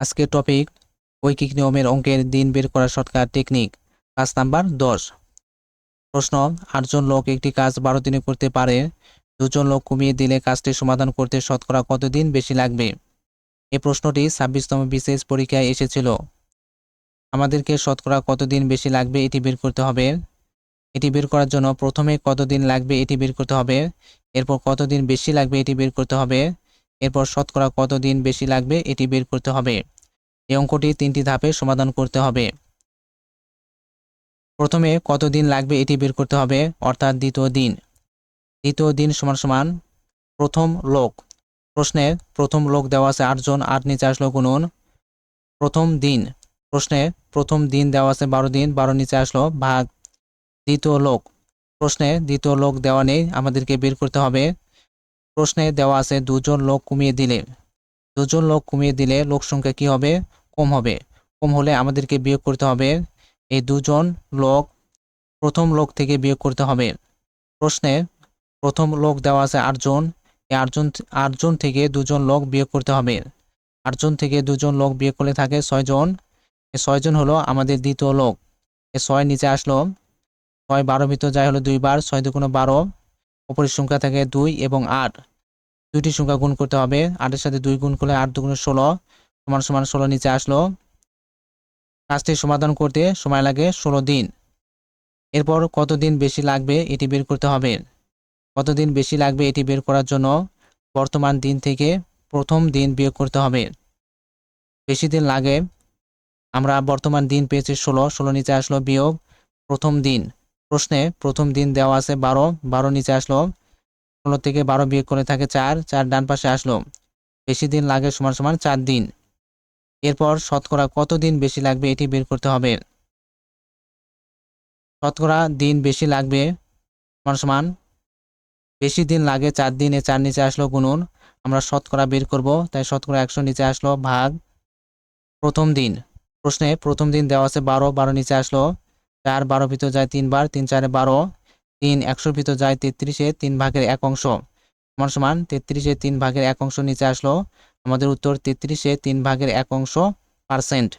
আজকের টপিক ঐকিক নিয়মের অঙ্কের দিন বের করার শর্টকাট টেকনিক কাজ নাম্বার, দশ। প্রশ্ন, আটজন লোক একটি কাজ বারো দিনে করতে পারে, দুজন লোক কমিয়ে দিলে কাজটি সমাধান করতে শতকরা কতদিন বেশি লাগবে? এই প্রশ্নটি ছাব্বিশতম বিশেষ পরীক্ষায় এসেছিল। আমাদেরকে শতকরা কতদিন বেশি লাগবে এটি বের করতে হবে। এটি বের করার জন্য প্রথমে কতদিন লাগবে এটি বের করতে হবে। এরপর কতদিন বেশি লাগবে এটি বের করতে হবে। এরপর শতকরা কত দিন বেশি লাগবে এটি বের করতে হবে। এই অঙ্কটি তিনটি ধাপে সমাধান করতে হবে। প্রথমে কতদিন লাগবে এটি বের করতে হবে, অর্থাৎ দ্বিতীয় দিন। দ্বিতীয় দিন সমান সমান প্রথম লোক। প্রশ্নে প্রথম লোক দেওয়া আছে আটজন আট নিচে আসলো গুনুন প্রথম দিন। প্রশ্নে প্রথম দিন দেওয়া আছে বারো দিন, বারো নিচে আসলো ভাগ। দ্বিতীয় লোক। প্রশ্নে দ্বিতীয় লোক দেওয়া নেই, আমাদেরকে বের করতে হবে প্রশ্নে দেওয়া আছে, দুজন লোক কমিয়ে দিলে। দুজন লোক কমিয়ে দিলে লোক সংখ্যা কি হবে? কম হবে। কম হলে আমাদেরকে বিয়োগ করতে হবে। এই দুজন লোক প্রথম লোক থেকে বিয়োগ করতে হবে। প্রশ্নে প্রথম লোক দেওয়া আছে আটজন। এই আটজন আটজন থেকে দুজন লোক বিয়োগ করতে হবে। আটজন থেকে দুজন লোক বিয়োগ করলে থাকে ছয়জন। এই ছয়জন হলো আমাদের দ্বিতীয় লোক। এই ছয় নিচে আসলো। ছয় বারো ভিতর যাই হলো দুইবার। ছয় দুগুণ বারো। উপরের সংখ্যা থাকে দুই এবং আট। দুইটি সংখ্যা গুণ করতে হবে। আটের সাথে দুই গুণ করলে আট দুগুণ ষোলো। সমান সমান ষোলো নিচে আসলো। কাজটি সমাধান করতে সময় লাগে ষোলো দিন। এরপর কতদিন বেশি লাগবে এটি বের করতে হবে। কতদিন বেশি লাগবে এটি বের করার জন্য বর্তমান দিন থেকে প্রথম দিন বিয়োগ করতে হবে। বেশি দিন লাগে। আমরা বর্তমান দিন পেয়েছি ষোলো। ষোলো নিচে আসলো বিয়োগ প্রথম দিন। প্রশ্নে প্রথম দিন দেওয়া আছে বারো। বারো নিচে আসলো। ষোলো থেকে বারো বিয়োগ করে থাকে চার চার ডান পাশে আসলো। বেশি দিন লাগে সমান সমান চার দিন। এরপর শতকরা কত দিন বেশি লাগবে এটি বের করতে হবে। শতকরা দিন বেশি লাগবে সমান সমান বেশি দিন লাগে চার দিনে চার নিচে আসলো গুনুন আমরা শতকরা বের করব, তাই শতকরা একশো নিচে আসলো ভাগ প্রথম দিন। প্রশ্নে প্রথম দিন দেওয়া আছে বারো বারো নিচে আসলো। চার, বারো ভিতর যায় তিনবার, তিন, চারে বারো। তিন একশোর ভিতর যায় তেত্রিশে তিন ভাগের এক অংশ। সমান সমান তেত্রিশে তিন ভাগের এক অংশ নিচে আসলো। আমাদের উত্তর তেত্রিশে তিন ভাগের এক অংশ পার্সেন্ট